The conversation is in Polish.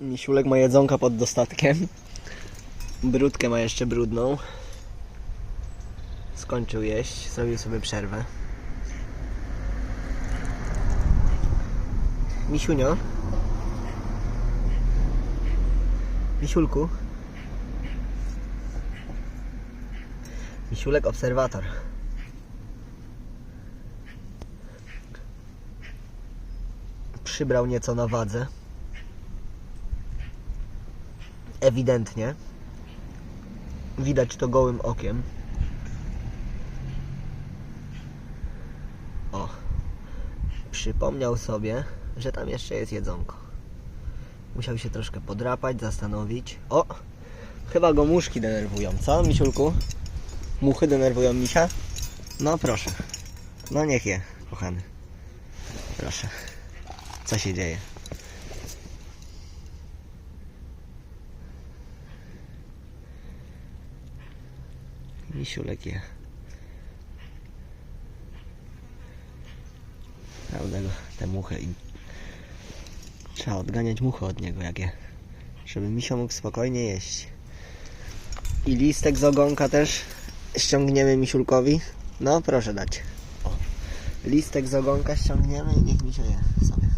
Misiulek ma jedzonka pod dostatkiem. Brudkę ma jeszcze brudną. Skończył jeść, zrobił sobie przerwę. Misiunio. Misiulku. Misiulek obserwator. Przybrał nieco na wadze. Ewidentnie. Widać to gołym okiem. O. Przypomniał sobie, że tam jeszcze jest jedzonko. Musiał się troszkę podrapać, zastanowić. O! Chyba go muszki denerwują, co, misiulku? Muchy denerwują misia? No proszę. No niech je, kochany. Proszę. Co się dzieje? Misiulek je. Prawda go, te muchy i trzeba odganiać muchy od niego jak je. Żeby misio mógł spokojnie jeść. I listek z ogonka też ściągniemy misiulkowi. No proszę dać. O. Listek z ogonka ściągniemy i niech misio je sobie